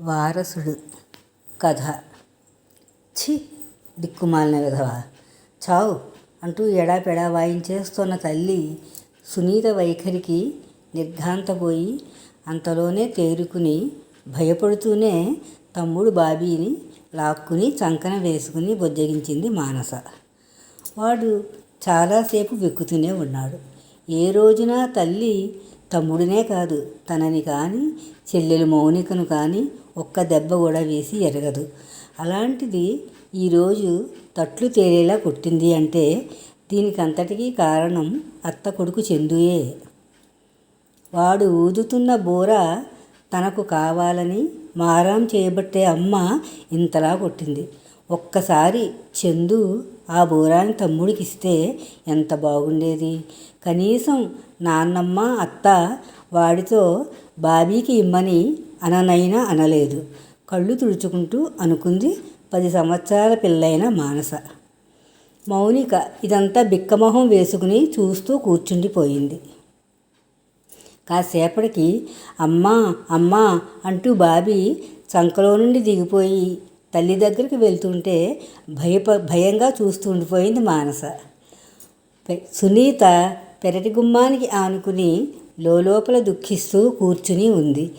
వారసుడు కథ. ఛీ దిక్కుమాలిన విధవ. చావు అంటూ ఎడాపెడా వాయించేస్తున్న తల్లి సునీత వైఖరికి నిర్ఘాంతపోయి అంతలోనే తేరుకుని భయపడుతూనే తమ్ముడు బాబీని లాక్కుని చంకన వేసుకుని బుజ్జగించింది మానస. వాడు చాలాసేపు వెక్కుతూనే ఉన్నాడు. ఏ రోజున తల్లి తమ్ముడినే కాదు తనని కానీ చెల్లెలు మౌనికను కానీ ఒక్క దెబ్బ కూడా వేసి ఎరగదు. అలాంటిది ఈరోజు తట్లు తేలేలా కొట్టింది అంటే దీనికంతటికీ కారణం అత్త కొడుకు చందుయే. వాడు ఊదుతున్న బోర తనకు కావాలని మారాం చేయబట్టే అమ్మ ఇంతలా కొట్టింది. ఒక్కసారి చందు ఆ బోరాన్ని తమ్ముడికి ఇస్తే ఎంత బాగుండేది. కనీసం నాన్నమ్మ అత్త వాడితో బాబీకి ఇమ్మని అననైనా అనలేదు. కళ్ళు తుడుచుకుంటూ అనుకుంది పది సంవత్సరాల పిల్లైన మానస. మౌనిక ఇదంతా బిక్కమొహం వేసుకుని చూస్తూ కూర్చుండిపోయింది. కాసేపటికి అమ్మా అమ్మా అంటూ బాబీ చంకలో నుండి దిగిపోయి తల్లి దగ్గరికి వెళ్తుంటే భయప భయంగా చూస్తూ ఉండిపోయింది మానస. సునీత పెరటి గుమ్మానికి ఆనుకుని లోపల దుఃఖిస్తూ కూర్చుని ఉంది.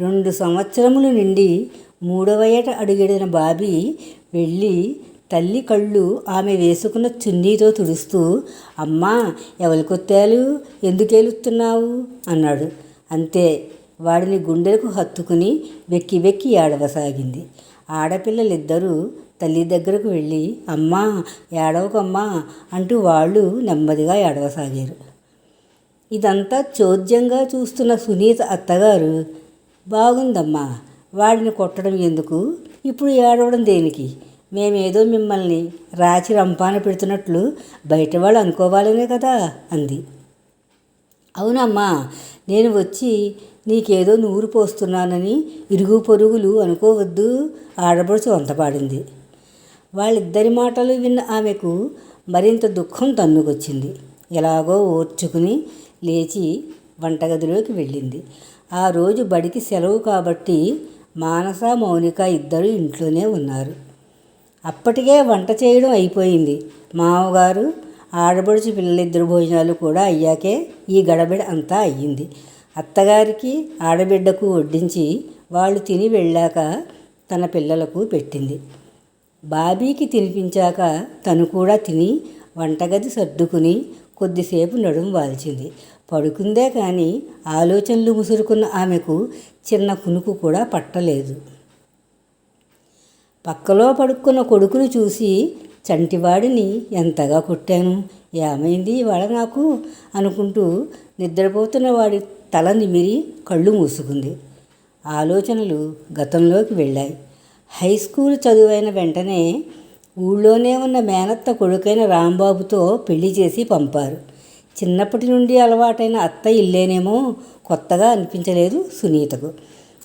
రెండు సంవత్సరములు నిండి మూడవ ఏట అడుగెడిన బాబీ వెళ్ళి తల్లి కళ్ళు ఆమె వేసుకున్న చున్నీతో తుడుస్తూ అమ్మా ఎవరికొత్తాలు? ఎందుకేలుస్తున్నావు అన్నాడు. అంతే. వాడిని గుండెలకు హత్తుకుని వెక్కి వెక్కి ఏడవసాగింది. ఆడపిల్లలిద్దరూ తల్లి దగ్గరకు వెళ్ళి అమ్మా ఏడవకమ్మా అంటూ వాళ్ళు నెమ్మదిగా ఏడవసాగారు. ఇదంతా చోద్యంగా చూస్తున్న సునీత అత్తగారు బాగుందమ్మా వాడిని కొట్టడం ఎందుకు? ఇప్పుడు ఏడవడం దేనికి? మేమేదో మిమ్మల్ని రాచి రంపాన పెడుతున్నట్లు బయట వాళ్ళు అనుకోవాలనే కదా అంది. అవునమ్మా నేను వచ్చి నీకేదో నూరు పోస్తున్నానని ఇరుగు పొరుగులు అనుకోవద్దు ఆడపడుచు వంతపాడింది వాళ్ళిద్దరి మాటలు విన్న ఆమెకు మరింత దుఃఖం తన్నుకొచ్చింది. ఎలాగో ఓర్చుకుని లేచి వంటగదిలోకి వెళ్ళింది. ఆ రోజు బడికి సెలవు కాబట్టి మానస మౌనిక ఇద్దరు ఇంట్లోనే ఉన్నారు. అప్పటికే వంట చేయడం అయిపోయింది. మామగారు ఆడబడుచు పిల్లలిద్దరు భోజనాలు కూడా అయ్యాకే ఈ గడబిడ అంతా అయ్యింది. అత్తగారికి ఆడబిడ్డకు వడ్డించి వాళ్ళు తిని వెళ్ళాక తన పిల్లలకు పెట్టింది. బాబీకి తినిపించాక తను కూడా తిని వంటగది సర్దుకుని కొద్దిసేపు నడుము వాల్చింది. పడుకుందే కానీ ఆలోచనలు ముసురుకున్న ఆమెకు చిన్న కునుకు కూడా పట్టలేదు. పక్కలో పడుకున్న కొడుకును చూసి చంటివాడిని ఎంతగా కొట్టాను? ఏమైంది ఇవాళ నాకు? అనుకుంటూ నిద్రపోతున్న వాడి తల నిమిరి కళ్ళు మూసుకుంది. ఆలోచనలు గతంలోకి వెళ్ళాయి. హై స్కూల్ చదువైన వెంటనే ఊళ్ళోనే ఉన్న మేనత్త కొడుకైన రాంబాబుతో పెళ్ళి చేసి పంపారు. చిన్నప్పటి నుండి అలవాటైన అత్త ఇల్లేనేమో కొత్తగా అనిపించలేదు సునీతకు.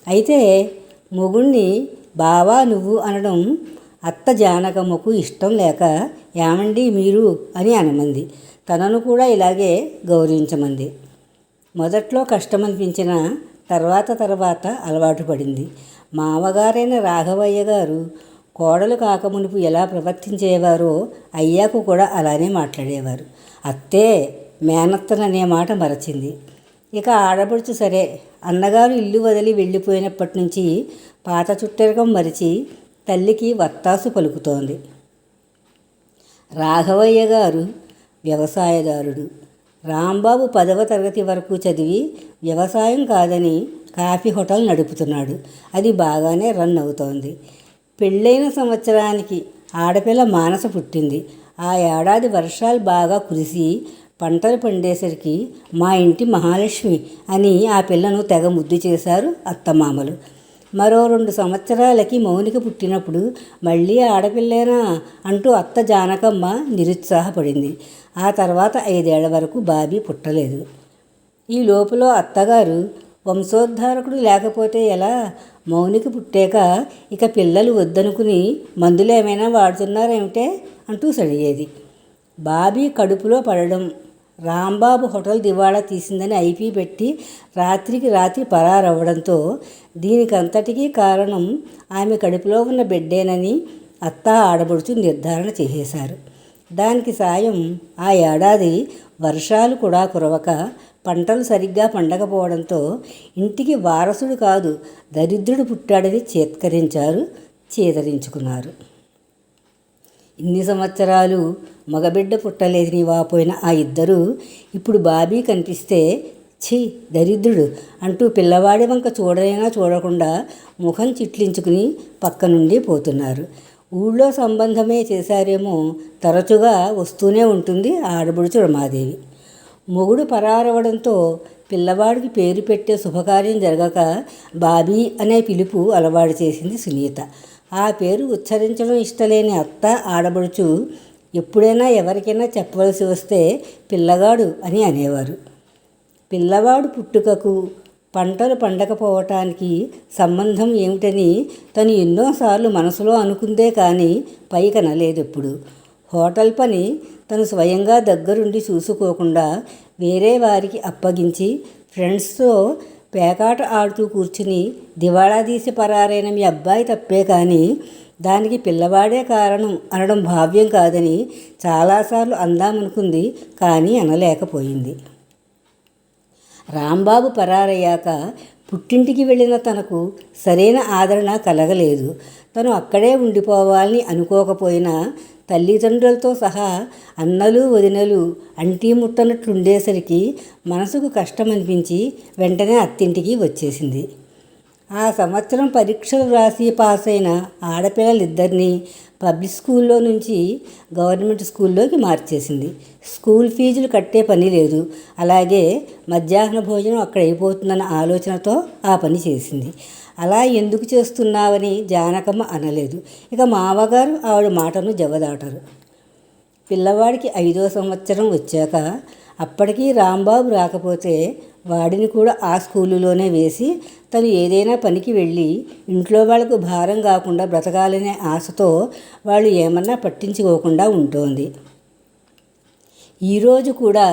అయితే మొగుణ్ణి బావా నువ్వు అనడం అత్త జానకమ్మకు ఇష్టం లేక ఏమండి మీరు అని అనమంది. తనను కూడా ఇలాగే గౌరవించమంది. మొదట్లో కష్టమనిపించిన తర్వాత తర్వాత అలవాటు పడింది. మామగారైన రాఘవయ్య గారు కోడలు కాకమునుపు ఎలా ప్రవర్తించేవారో అయ్యాకు కూడా అలానే మాట్లాడేవారు. అత్తే మేనత్తననే మాట మరచింది. ఇక ఆడబడుచు సరే. అన్నగారు ఇల్లు వదిలి వెళ్ళిపోయినప్పటి నుంచి పాత చుట్టరికం మరిచి తల్లికి వత్తాసు పలుకుతోంది. రాఘవయ్య గారు వ్యవసాయదారుడు. రాంబాబు పదవ తరగతి వరకు చదివి వ్యవసాయం కాదని కాఫీ హోటల్ నడుపుతున్నాడు. అది బాగానే రన్ అవుతోంది. పెళ్ళైన సంవత్సరానికి ఆడపిల్ల మానస పుట్టింది. ఆ ఏడాది వర్షాలు బాగా కురిసి పంటలు పండేసరికి మా ఇంటి మహాలక్ష్మి అని ఆ పిల్లను తెగ ముద్దు చేశారు అత్తమామలు. మరో రెండు సంవత్సరాలకి మౌనిక పుట్టినప్పుడు మళ్ళీ ఆడపిల్లేనా అంటూ అత్త జానకమ్మ నిరుత్సాహపడింది. ఆ తర్వాత ఐదేళ్ళ వరకు బాబీ పుట్టలేదు. ఈ లోపల అత్తగారు వంశోద్ధారకుడు లేకపోతే ఎలా? మౌనికి పుట్టాక ఇక పిల్లలు వద్దనుకుని మందులు ఏమైనా వాడుతున్నారేమిటే అంటూ సడిగేది. బాబీ కడుపులో పడడం రాంబాబు హోటల్ దివాళా తీసిందని ఐపీ పెట్టి రాత్రికి రాత్రి పరారవ్వడంతో దీనికంతటికీ కారణం ఆమె కడుపులో ఉన్న బిడ్డేనని అత్త ఆడబడుచు నిర్ధారణ చేసేశారు. దానికి సాయం ఆ ఏడాది వర్షాలు కూడా కురవక పంటలు సరిగ్గా పండకపోవడంతో ఇంటికి వారసుడు కాదు దరిద్రుడు పుట్టాడని చేత్కరించారు చేదరించుకున్నారు. ఇన్ని సంవత్సరాలు మగబిడ్డ పుట్టలేదని వాపోయిన ఆ ఇద్దరు ఇప్పుడు బాబీ కనిపిస్తే ఛీ దరిద్రుడు అంటూ పిల్లవాడి వంక చూడైనా చూడకుండా ముఖం చిట్లించుకుని పక్క నుండి పోతున్నారు. ఊళ్ళో సంబంధమే చేశారేమో తరచుగా వస్తూనే ఉంటుంది ఆడబుడుచు రమాదేవి మొగుడు పరారవడంతో పిల్లవాడికి పేరు పెట్టే శుభకార్యం జరగక బాబీ అనే పిలుపు అలవాటు చేసింది సునీత. ఆ పేరు ఉచ్చరించడం ఇష్టలేని అత్త ఆడబడుచు ఎప్పుడైనా ఎవరికైనా చెప్పవలసి వస్తే పిల్లగాడు అని అనేవారు. పిల్లవాడు పుట్టుకకు పంటలు పండకపోవటానికి సంబంధం ఏమిటని తను ఎన్నోసార్లు మనసులో అనుకుందే కానీ పైకనలేదు ఎప్పుడు హోటల్ పని తను స్వయంగా దగ్గరుండి చూసుకోకుండా వేరే వారికి అప్పగించి ఫ్రెండ్స్తో పేకాట ఆడుతూ కూర్చుని దివాళా తీసి పరారైన మీ అబ్బాయి తప్పే కానీ దానికి పిల్లవాడే కారణం అనడం భావ్యం కాదని చాలాసార్లు అందామనుకుంది కానీ అనలేకపోయింది. రాంబాబు పరారయ్యాక పుట్టింటికి వెళ్ళిన తనకు సరైన ఆదరణ కలగలేదు. తను అక్కడే ఉండిపోవాలని అనుకోకపోయినా తల్లిదండ్రులతో సహా అన్నలు వదినలు అంటీ ముట్టనట్లుండేసరికి మనసుకు కష్టం అనిపించి వెంటనే అత్తింటికి వచ్చేసింది. ఆ సంవత్సరం పరీక్షలు రాసి పాస్ అయిన ఆడపిల్లలిద్దరినీ పబ్లిక్ స్కూల్లో నుంచి గవర్నమెంట్ స్కూల్లోకి మార్చేసింది. స్కూల్ ఫీజులు కట్టే పని లేదు. అలాగే మధ్యాహ్న భోజనం అక్కడ అయిపోతుందన్న ఆలోచనతో ఆ పని చేసింది. అలా ఎందుకు చేస్తున్నావని జానకమ్మ అనలేదు. ఇక మామగారు ఆవిడ మాటను జవదాటరు. పిల్లవాడికి ఐదో సంవత్సరం వచ్చాక అప్పటికీ రాంబాబు రాకపోతే వాడిని కూడా ఆ స్కూలులోనే వేసి తను ఏదైనా పనికి వెళ్ళి ఇంట్లో వాళ్ళకు భారం కాకుండా బ్రతకాలనే ఆశతో వాళ్ళు ఏమన్నా పట్టించుకోకుండా ఉంటోంది. ఈరోజు కూడా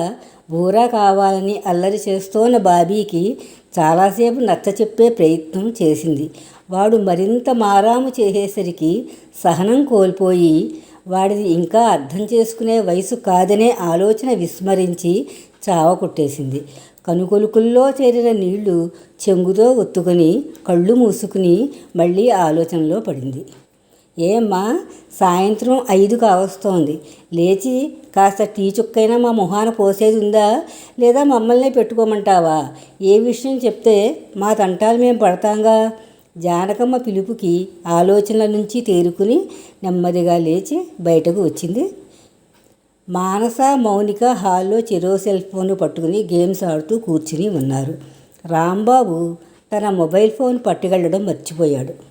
బూరా కావాలని అల్లరి చేస్తోన్న బాబీకి చాలాసేపు నచ్చ చెప్పే ప్రయత్నం చేసింది. వాడు మరింత మారాము చేసేసరికి సహనం కోల్పోయి వాడిది ఇంకా అర్థం చేసుకునే వయసు కాదనే ఆలోచన విస్మరించి చావ కొట్టేసింది. కనుకొలుకుల్లో చేరిన నీళ్ళు చెంగుతో ఒత్తుకొని కళ్ళు మూసుకుని మళ్ళీ ఆలోచనలో పడింది. ఏమ్మా సాయంత్రం ఐదు కావస్తోంది లేచి కాస్త టీ చుక్కైనా మా మొహాన పోసేది ఉందా? లేదా మమ్మల్ని పెట్టుకోమంటావా? ఏ విషయం చెప్తే మా తంటాలు మేము పడతాంగా? జానకమ్మ పిలుపుకి ఆలోచనల నుంచి తేరుకుని నెమ్మదిగా లేచి బయటకు వచ్చింది. మానస మౌనిక హాల్లో చెరో సెల్ ఫోన్ పట్టుకుని గేమ్స్ ఆడుతూ కూర్చుని ఉన్నారు. రాంబాబు తన మొబైల్ ఫోన్ పట్టుకెళ్ళడం మర్చిపోయాడు.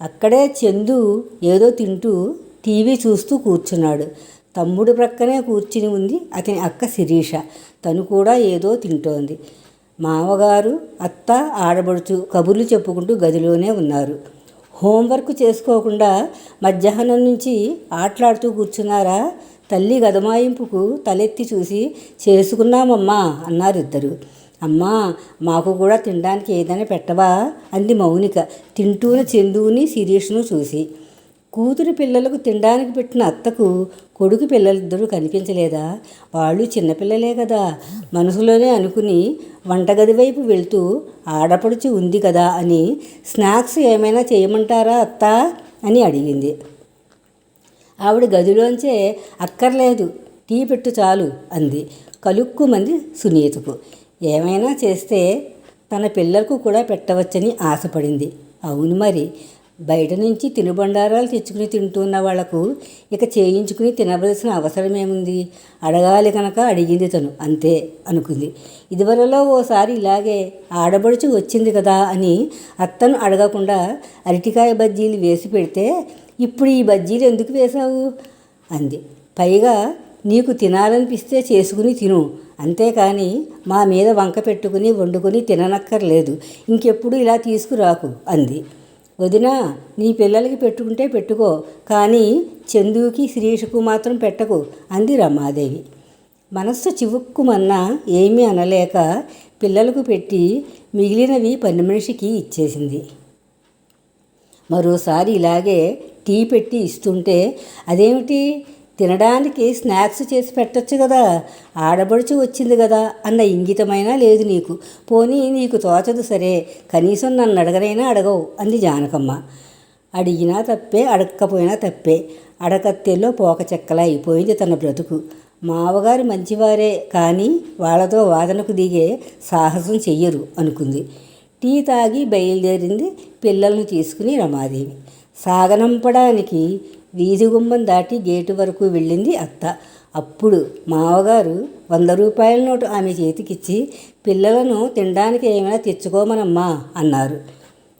అక్కడే చందు ఏదో తింటూ టీవీ చూస్తూ కూర్చున్నాడు. తమ్ముడు ప్రక్కనే కూర్చుని ఉంది. అతని అక్క శిరీష. తను కూడా ఏదో తింటోంది. మామగారు అత్త ఆడబడుచు కబుర్లు చెప్పుకుంటూ గదిలోనే ఉన్నారు. హోంవర్క్ చేసుకోకుండా మధ్యాహ్నం నుంచి ఆటలాడుతూ కూర్చున్నారా? తల్లి గదమాయింపుకు తలెత్తి చూసి చేసుకున్నామమ్మా అన్నారు ఇద్దరు అమ్మా మాకు కూడా తినడానికి ఏదైనా పెట్టవా? అంది మౌనిక తింటూనే చందువుని శిరీష్ను చూసి. కూతురు పిల్లలకు తినడానికి పెట్టిన అత్తకు కొడుకు పిల్లలిద్దరూ కనిపించలేదా? వాళ్ళు చిన్నపిల్లలే కదా. మనసులోనే అనుకుని వంటగది వైపు వెళ్తూ ఆడపడుచు ఉంది కదా అని స్నాక్స్ ఏమైనా చేయమంటారా అత్త అని అడిగింది. ఆవిడ గదిలోంచే అక్కర్లేదు టీ పెట్టు చాలు అంది కలుక్కుమంది సునీతకు. ఏమైనా చేస్తే తన పిల్లలకు కూడా పెట్టవచ్చని ఆశపడింది. అవును మరి. బయట నుంచి తినుబండారాలు తెచ్చుకుని తింటున్న వాళ్ళకు ఇక చేయించుకుని తినవలసిన అవసరం ఏముంది అడగాలి కనుక అడిగింది తను. అంతే అనుకుంది. ఇదివరలో ఓసారి ఇలాగే ఆడబడుచు వచ్చింది కదా అని అత్తను అడగకుండా అరటికాయ బజ్జీలు వేసి పెడితే ఇప్పుడు ఈ బజ్జీలు ఎందుకు వేశావు? అంది. పైగా నీకు తినాలనిపిస్తే చేసుకుని తిను. అంతేకాని మా మీద వంక పెట్టుకుని వండుకొని తిననక్కర్లేదు. ఇంకెప్పుడు ఇలా తీసుకురాకు అంది. వదిన నీ పిల్లలకి పెట్టుకుంటే పెట్టుకో కానీ చందుకి శిరీషకు మాత్రం పెట్టకు అంది రమాదేవి. మనస్సు చివుక్కుమన్నా ఏమీ అనలేక పిల్లలకు పెట్టి మిగిలినవి పని మనిషికి ఇచ్చేసింది. మరోసారి ఇలాగే టీ పెట్టి ఇస్తుంటే అదేమిటి? తినడానికి స్నాక్స్ చేసి పెట్టచ్చు కదా. ఆడబడుచు వచ్చింది కదా అన్న ఇంగితమైనా లేదు నీకు. పోనీ నీకు తోచదు సరే. కనీసం నన్ను అడగనైనా అడగవు అంది జానకమ్మ. అడిగినా తప్పే అడగకపోయినా తప్పే. అడకత్తెల్లో పోక చెక్కలా అయిపోయింది తన బ్రతుకు. మావగారు మంచివారే కానీ వాళ్ళతో వాదనకు దిగే సాహసం చెయ్యరు అనుకుంది. టీ తాగి బయలుదేరింది పిల్లల్ని తీసుకుని రమాదేవి. సాగనంపడానికి వీధి గుమ్మం దాటి గేటు వరకు వెళ్ళింది అత్త. అప్పుడు మావగారు వంద రూపాయల నోటు ఆమె చేతికిచ్చి పిల్లలను తినడానికి ఏమైనా తెచ్చుకోమనమ్మా అన్నారు.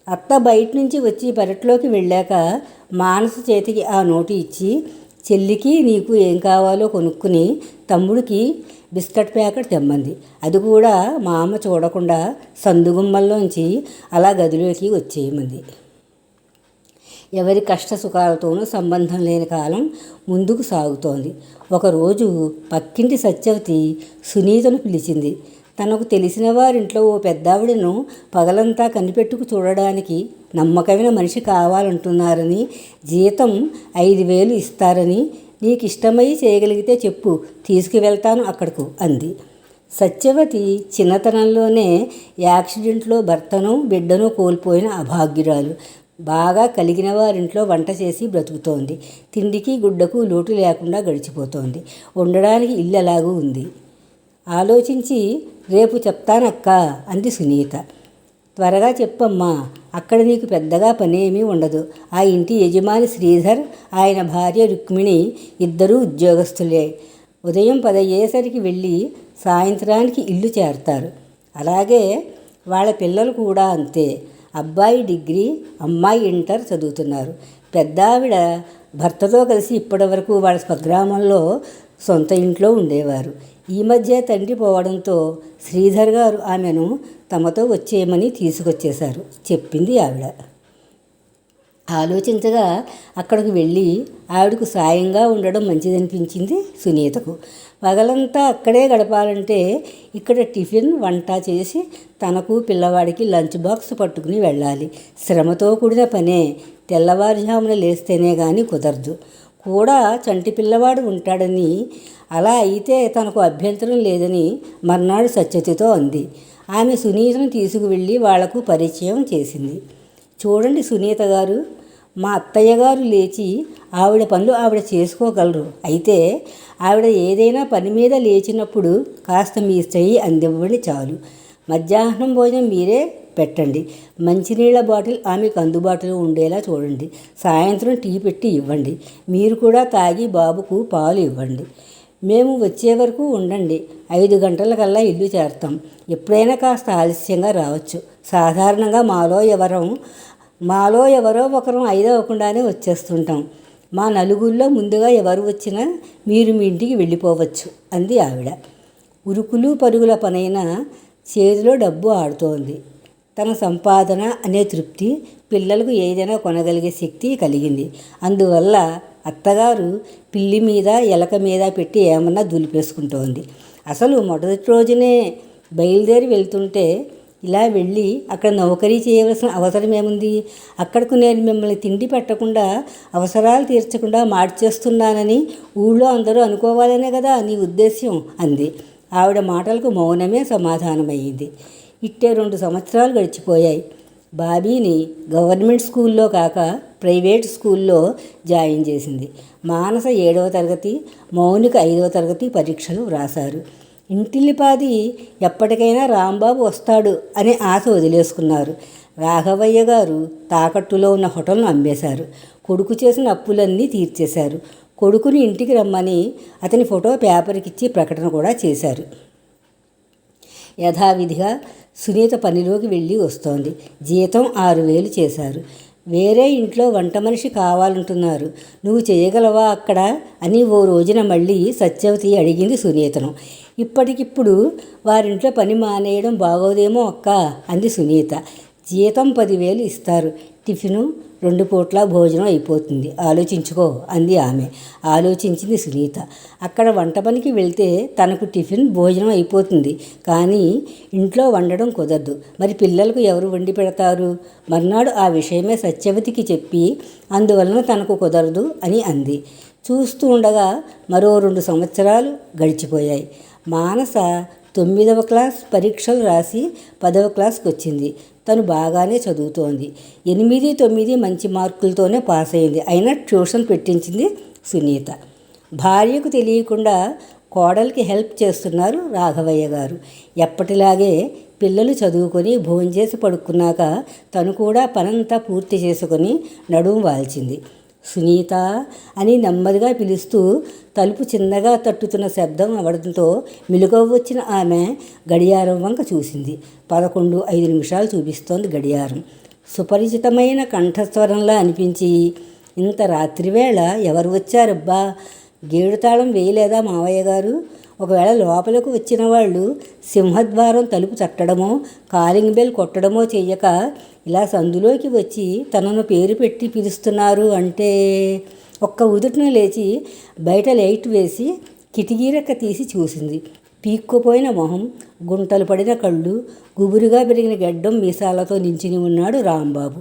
అత్త బయట నుంచి వచ్చి పెరట్లోకి వెళ్ళాక మానస చేతికి ఆ నోటు ఇచ్చి చెల్లికి నీకు ఏం కావాలో కొనుక్కుని తమ్ముడికి బిస్కెట్ ప్యాకెట్ తెమ్మంది. అది కూడా మా అమ్మ చూడకుండా సందుగుమ్మల్లోంచి అలా గదిలోకి వచ్చేయమంది. ఎవరి కష్ట సుఖాలతోనూ సంబంధం లేని కాలం ముందుకు సాగుతోంది. ఒకరోజు పక్కింటి సత్యవతి సునీతను పిలిచింది. తనకు తెలిసిన వారింట్లో ఓ పెద్దావిడను పగలంతా కనిపెట్టుకు చూడడానికి నమ్మకమైన మనిషి కావాలంటున్నారని జీతం ఐదు వేలు ఇస్తారని నీకు ఇష్టమై చేయగలిగితే చెప్పు తీసుకువెళ్తాను అక్కడకు అంది. సత్యవతి చిన్నతనంలోనే యాక్సిడెంట్లో భర్తను బిడ్డను కోల్పోయిన అభాగ్యురాలు. బాగా కలిగిన వారింట్లో వంట చేసి బ్రతుకుతోంది. తిండికి గుడ్డకు లోటు లేకుండా గడిచిపోతోంది. ఉండడానికి ఇల్లు ఎలాగూ ఉంది. ఆలోచించి రేపు చెప్తానక్క అంది సునీత. త్వరగా చెప్పమ్మా అక్కడ నీకు పెద్దగా పనేమీ ఉండదు. ఆ ఇంటి యజమాని శ్రీధర్ ఆయన భార్య రుక్మిణి ఇద్దరూ ఉద్యోగస్తులే. ఉదయం పదయ్యేసరికి వెళ్ళి సాయంత్రానికి ఇల్లు చేరతారు. అలాగే వాళ్ళ పిల్లలు కూడా అంతే. అబ్బాయి డిగ్రీ అమ్మాయి ఇంటర్ చదువుతున్నారు. పెద్దావిడ భర్తతో కలిసి ఇప్పటివరకు వాళ్ళ స్వగ్రామంలో సొంత ఇంట్లో ఉండేవారు. ఈ మధ్య తండ్రి పోవడంతో శ్రీధర్ గారు ఆమెను తమతో వచ్చేయమని తీసుకొచ్చేశారు చెప్పింది ఆవిడ. ఆలోచించగా అక్కడికి వెళ్ళి ఆవిడకు సాయంగా ఉండడం మంచిదనిపించింది సునీతకు. పగలంతా అక్కడే గడపాలంటే ఇక్కడ టిఫిన్ వంట చేసి తనకు పిల్లవాడికి లంచ్ బాక్స్ పట్టుకుని వెళ్ళాలి. శ్రమతో కూడిన పనే. తెల్లవారుజామున లేస్తేనే కానీ కుదరదు. కూడా చంటి పిల్లవాడు ఉంటాడని అలా అయితే తనకు అభ్యంతరం లేదని మర్నాడు సత్యతితో అంది. ఆమె సునీతను తీసుకువెళ్ళి వాళ్ళకు పరిచయం చేసింది. చూడండి సునీత గారు. మా అత్తయ్య గారు లేచి ఆవిడ పనులు ఆవిడ చేసుకోగలరు. అయితే ఆవిడ ఏదైనా పని మీద లేచినప్పుడు కాస్త మీ చెయ్యి అందివ్వండి చాలు. మధ్యాహ్నం భోజనం మీరే పెట్టండి. మంచినీళ్ళ బాటిల్ ఆమెకు అందుబాటులో ఉండేలా చూడండి. సాయంత్రం టీ పెట్టి ఇవ్వండి. మీరు కూడా తాగి బాబుకు పాలు ఇవ్వండి. మేము వచ్చే వరకు ఉండండి. ఐదు గంటలకల్లా ఇల్లు చేరుతాం. ఎప్పుడైనా కాస్త ఆలస్యంగా రావచ్చు. సాధారణంగా మాలో ఎవరం మాలో ఎవరో ఒకరం ఐదవకుండానే వచ్చేస్తుంటాం. మా నలుగురిలో ముందుగా ఎవరు వచ్చినా మీరు మీ ఇంటికి వెళ్ళిపోవచ్చు అంది ఆవిడ. ఉరుకులు పరుగుల పనైనా చేతిలో డబ్బు ఆడుతోంది. తన సంపాదన అనే తృప్తి పిల్లలకు ఏదైనా కొనగలిగే శక్తి కలిగింది. అందువల్ల అత్తగారు పిల్లి మీద ఎలక మీద పెట్టి ఏమన్నా దులిపేసుకుంటోంది. అసలు మొదటి రోజునే బయలుదేరి వెళ్తుంటే ఇలా వెళ్ళి అక్కడ నౌకరీ చేయవలసిన అవసరం ఏముంది? అక్కడకు నేను మిమ్మల్ని తిండి పెట్టకుండా అవసరాలు తీర్చకుండా మార్చేస్తున్నానని ఊళ్ళో అందరూ అనుకోవాలనే కదా నీ ఉద్దేశ్యం అంది. ఆవిడ మాటలకు మౌనమే సమాధానమయ్యింది. ఇట్టే రెండు సంవత్సరాలు గడిచిపోయాయి. బాబీని గవర్నమెంట్ స్కూల్లో కాక ప్రైవేట్ స్కూల్లో జాయిన్ చేసింది. మానస ఏడవ తరగతి మౌనిక ఐదవ తరగతి పరీక్షలు వ్రాశారు ఇంటిల్లిపాది ఎప్పటికైనా రాంబాబు వస్తాడు అనే ఆశ వదిలేసుకున్నారు. రాఘవయ్య గారు తాకట్టులో ఉన్న హోటల్ను అమ్మేశారు. కొడుకు చేసిన అప్పులన్నీ తీర్చేశారు. కొడుకుని ఇంటికి రమ్మని అతని ఫోటో పేపర్కిచ్చి ప్రకటన కూడా చేశారు. యథావిధిగా సునీత పనిలోకి వెళ్ళి వస్తోంది. జీతం ఆరు వేలు చేశారు. వేరే ఇంట్లో వంట మనిషి కావాలంటున్నారు. నువ్వు చేయగలవా అక్కడ? అని ఓ రోజున మళ్ళీ సత్యవతి అడిగింది సునీతను. ఇప్పటికిప్పుడు వారింట్లో పని మానేయడం బాగోదేమో అక్క అంది సునీత. జీతం పదివేలు ఇస్తారు. టిఫిను రెండు పూట్ల భోజనం అయిపోతుంది. ఆలోచించుకో అంది ఆమె. ఆలోచించింది సునీత. అక్కడ వంట పనికి వెళ్తే తనకు టిఫిన్ భోజనం అయిపోతుంది. కానీ ఇంట్లో వండడం కుదరదు. మరి పిల్లలకు ఎవరు వండి పెడతారు? మర్నాడు ఆ విషయమే సత్యవతికి చెప్పి అందువలన తనకు కుదరదు అని అంది. చూస్తూ ఉండగా మరో రెండు సంవత్సరాలు గడిచిపోయాయి. మానస తొమ్మిదవ క్లాస్ పరీక్షలు రాసి పదవ క్లాస్కి వచ్చింది. తను బాగానే చదువుతోంది. ఎనిమిది తొమ్మిది మంచి మార్కులతోనే పాస్ అయింది. అయినా ట్యూషన్ పెట్టించింది సునీత. భార్యకు తెలియకుండా కోడలికి హెల్ప్ చేస్తున్నారు రాఘవయ్య గారు. ఎప్పటిలాగే పిల్లలు చదువుకొని భోంచేసి పడుకున్నాక తను కూడా పనంతా పూర్తి చేసుకొని నడుము వాల్చింది. సునీత అని నెమ్మదిగా పిలుస్తూ తలుపు చిన్నగా తట్టుతున్న శబ్దం అవడంతో వచ్చిన ఆమె గడియారం వంక చూసింది. పదకొండు ఐదు నిమిషాలు చూపిస్తోంది గడియారం. సుపరిచితమైన కంఠస్వరంలా అనిపించి ఇంత రాత్రివేళ ఎవరు వచ్చారబ్బా? గేడుతాళం వేయలేదా మావయ్య గారు? ఒకవేళ లోపలకు వచ్చిన వాళ్ళు సింహద్వారం తలుపు తట్టడమో కాలింగ్ బెల్ కొట్టడమో చేయక ఇలా సందులోకి వచ్చి తనను పేరు పెట్టి పిలుస్తున్నారు అంటే ఒక్క ఉదుటిన లేచి బయట లైట్ వేసి కిటికీరెక్క తీసి చూసింది. పీక్కుపోయిన మొహం గుంటలు పడిన కళ్ళు గుబురుగా పెరిగిన గడ్డం మీసాలతో నించుని ఉన్నాడు రాంబాబు.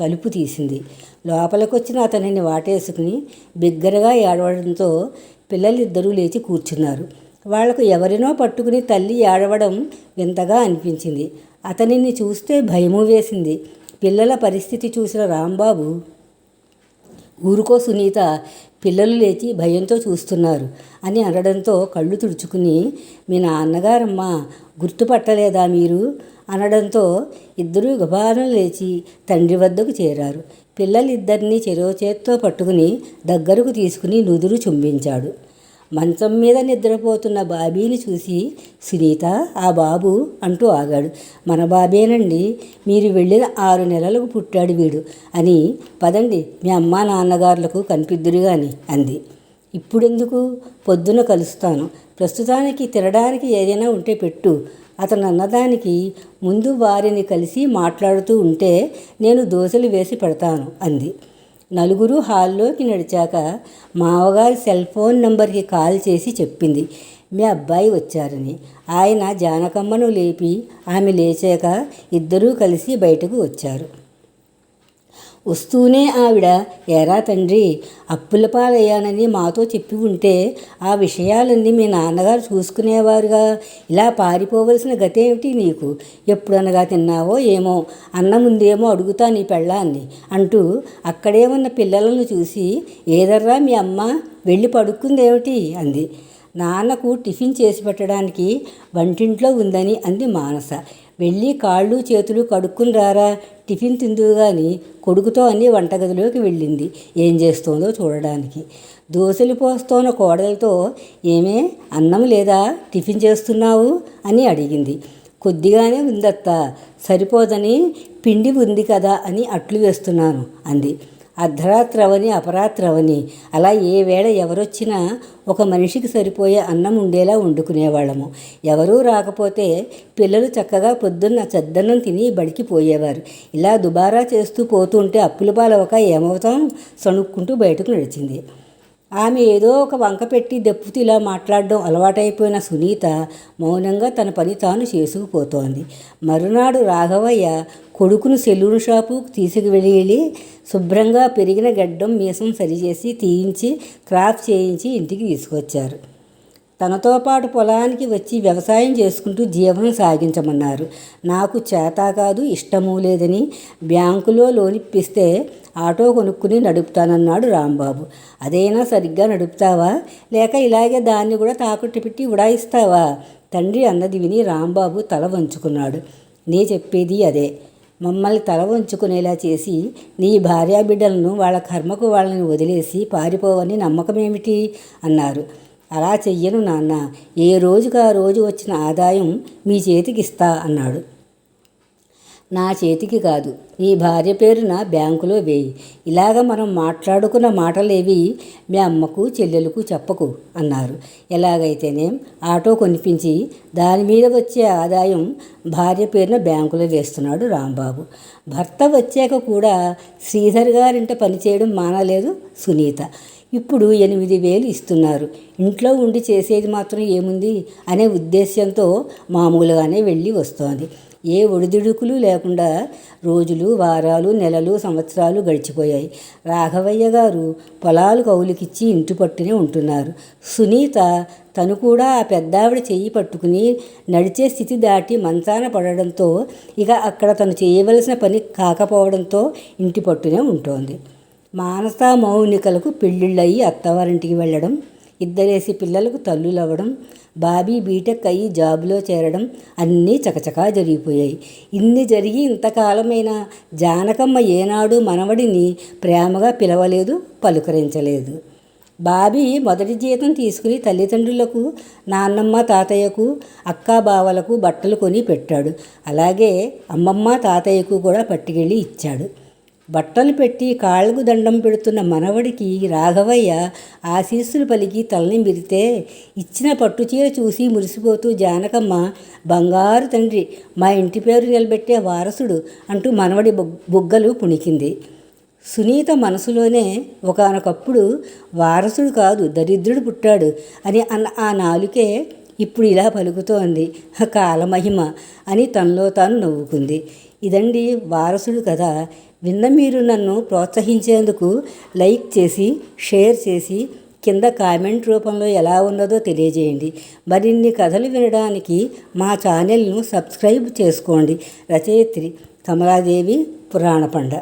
తలుపు తీసింది. లోపలికొచ్చిన అతనిని వాటేసుకుని బిగ్గరగా ఏడవడంతో పిల్లలిద్దరూ లేచి కూర్చున్నారు. వాళ్ళకు ఎవరినో పట్టుకుని తల్లి ఏడవడం వింతగా అనిపించింది. అతనిని చూస్తే భయము వేసింది. పిల్లల పరిస్థితి చూసిన రాంబాబు ఊరుకో సునీత పిల్లలు లేచి భయంతో చూస్తున్నారు అని అనడంతో కళ్ళు తుడుచుకుని మీ నాన్నగారమ్మా గుర్తుపట్టలేదా మీరు? అనడంతో ఇద్దరూ గబాలను లేచి తండ్రి వద్దకు చేరారు. పిల్లలిద్దరినీ చెరో చేత్తో పట్టుకుని దగ్గరకు తీసుకుని నుదురు చుంబించాడు. మంచం మీద నిద్రపోతున్న బాబీని చూసి సునీత ఆ బాబు అంటూ ఆగాడు. మన బాబేనండి మీరు వెళ్ళిన ఆరు నెలలకు పుట్టాడు వీడు అని పదండి మీ అమ్మా నాన్నగారులకు కనిపిద్దురు కానీ అంది. ఇప్పుడెందుకు? పొద్దున కలుస్తాను. ప్రస్తుతానికి తినడానికి ఏదైనా ఉంటే పెట్టు అతను అన్నదానికి ముందు వారిని కలిసి మాట్లాడుతూ ఉంటే నేను దోశలు వేసి పెడతాను అంది. నలుగురు హాల్లోకి నడిచాక మావగారి సెల్ ఫోన్ నంబర్కి కాల్ చేసి చెప్పింది. మీ అబ్బాయి వచ్చారని. ఆయన జానకమ్మను లేపి ఆమె లేచాక ఇద్దరూ కలిసి బయటకు వచ్చారు. వస్తూనే ఆవిడ ఎరా తండ్రి అప్పుల పాలయ్యానని మాతో చెప్పి ఉంటే ఆ విషయాలన్నీ మీ నాన్నగారు చూసుకునేవారుగా. ఇలా పారిపోవలసిన గతేమిటి నీకు? ఎప్పుడనగా తిన్నావో ఏమో? అన్నముందేమో అడుగుతా నీ పెళ్ళాన్ని అంటూ అక్కడే ఉన్న పిల్లలను చూసి ఏదర్రా మీ అమ్మ వెళ్ళి పడుక్కుందేమిటి అంది. నాన్నకు టిఫిన్ చేసి పెట్టడానికి వంటింట్లో ఉందని అంది మానస. వెళ్ళి కాళ్ళు చేతులు కడుక్కుని రారా? టిఫిన్ తిందువు కానీ కొడుకుతో అన్ని వంటగదిలోకి వెళ్ళింది. ఏం చేస్తోందో చూడడానికి. దోశలు పోస్తోన్న కోడలతో ఏమే అన్నం లేదా టిఫిన్ చేస్తున్నావు? అని అడిగింది. కొద్దిగానే ఉందత్త. సరిపోదని పిండి ఉంది కదా అని అట్లు వేస్తున్నాను అంది. అర్ధరాత్రవని అపరాత్రవని. అలా ఏ వేళ ఎవరొచ్చినా ఒక మనిషికి సరిపోయే అన్నం ఉండేలా వండుకునేవాళ్ళము. ఎవరూ రాకపోతే పిల్లలు చక్కగా పొద్దున్న చద్దన్నం తిని బడికి పోయేవారు. ఇలా దుబారా చేస్తూ పోతుంటే అప్పుల పాలవక ఏమవుతాం? సణుక్కుంటూ బయటకు నడిచింది. ఆమె ఏదో ఒక వంక పెట్టి దెప్పుతూ ఇలా మాట్లాడడం అలవాటైపోయిన సునీత మౌనంగా తన పని తాను చేసుకుపోతోంది. మరునాడు రాఘవయ్య కొడుకును సెలూన్ షాపు తీసుకువెళ్ళి శుభ్రంగా పెరిగిన గడ్డం మీసం సరిచేసి తీయించి క్రాప్ చేయించి ఇంటికి తీసుకొచ్చారు. తనతో పాటు పొలానికి వచ్చి వ్యవసాయం చేసుకుంటూ జీవనం సాగించమన్నారు. నాకు చేత కాదు ఇష్టము లేదని బ్యాంకులో లోన్ ఇప్పిస్తే ఆటో కొనుక్కుని నడుపుతానన్నాడు రాంబాబు. అదైనా సరిగ్గా నడుపుతావా? లేక ఇలాగే దాన్ని కూడా తాకట్టు పెట్టి ఉడాయిస్తావా? తండ్రి అన్నది విని రాంబాబు తల వంచుకున్నాడు. నీ చెప్పేది అదే. మమ్మల్ని తల వంచుకునేలా చేసి నీ భార్యాబిడ్డలను వాళ్ళ కర్మకు వాళ్ళని వదిలేసి పారిపోవని నమ్మకమేమిటి? అన్నారు. అలా చెయ్యను నాన్న. ఏ రోజుకు ఆ రోజు వచ్చిన ఆదాయం మీ చేతికి ఇస్తా అన్నాడు. నా చేతికి కాదు నీ భార్య పేరున బ్యాంకులో వేయి. ఇలాగ మనం మాట్లాడుకున్న మాటలేవి మీ అమ్మకు చెల్లెలకు చెప్పకు అన్నారు. ఎలాగైతేనేం ఆటో కొనిపించి దాని మీద వచ్చే ఆదాయం భార్య పేరున బ్యాంకులో వేస్తున్నాడు రాంబాబు. భర్త వచ్చాక కూడా శ్రీధర్ గారింట పనిచేయడం మానలేదు సునీత. ఇప్పుడు ఎనిమిది వేలు ఇస్తున్నారు. ఇంట్లో ఉండి చేసేది మాత్రం ఏముంది? అనే ఉద్దేశ్యంతో మామూలుగానే వెళ్ళి వస్తోంది. ఏ ఒడిదుడుకులు లేకుండా రోజులు వారాలు నెలలు సంవత్సరాలు గడిచిపోయాయి. రాఘవయ్య గారు పొలాలు కౌలుకిచ్చి ఇంటి పట్టునే ఉంటున్నారు. సునీత తను కూడా ఆ పెద్దావిడ చెయ్యి పట్టుకుని నడిచే స్థితి దాటి మంచాన పడడంతో ఇక అక్కడ తను చేయవలసిన పని కాకపోవడంతో ఇంటి పట్టునే ఉంటోంది. మానస మౌనికలకు పెళ్ళిళ్ళయి అత్తవారింటికి వెళ్ళడం ఇద్దరేసి పిల్లలకు తల్లులవ్వడం బాబీ బీటెక్ అయ్యి జాబులో చేరడం అన్నీ చకచకా జరిగిపోయాయి. ఇన్ని జరిగి ఇంతకాలమైన జానకమ్మ ఏనాడు మనవడిని ప్రేమగా పిలవలేదు పలుకరించలేదు. బాబీ మొదటి జీతం తీసుకుని తల్లిదండ్రులకు నాన్నమ్మ తాతయ్యకు అక్కా బావలకు బట్టలు కొని పెట్టాడు. అలాగే అమ్మమ్మ తాతయ్యకు కూడా పట్టుకెళ్ళి ఇచ్చాడు. బట్టలు పెట్టి కాళ్ళకు దండం పెడుతున్న మనవడికి రాఘవయ్య ఆశీస్సులు పలికి తలని మిరితే ఇచ్చిన పట్టుచీర చూసి మురిసిపోతూ జానకమ్మ బంగారు తండ్రి మా ఇంటి పేరు నిలబెట్టే వారసుడు అంటూ మనవడి బుగ్గలు పుణికింది. సునీత మనసులోనే ఒకనొకప్పుడు వారసుడు కాదు దరిద్రుడు పుట్టాడు అని అన్న ఆ నాలుకే ఇప్పుడు ఇలా పలుకుతోంది. కాలమహిమ అని తనలో తాను నవ్వుకుంది. ఇదండి వారసుడు కదా విన్న మీరు నన్ను ప్రోత్సహించేందుకు లైక్ చేసి షేర్ చేసి కింద కామెంట్ రూపంలో ఎలా ఉన్నదో తెలియజేయండి. మరిన్ని కథలు వినడానికి మా ఛానల్ను సబ్స్క్రైబ్ చేసుకోండి. రచయిత్రి కమలాదేవి పురాణపండ.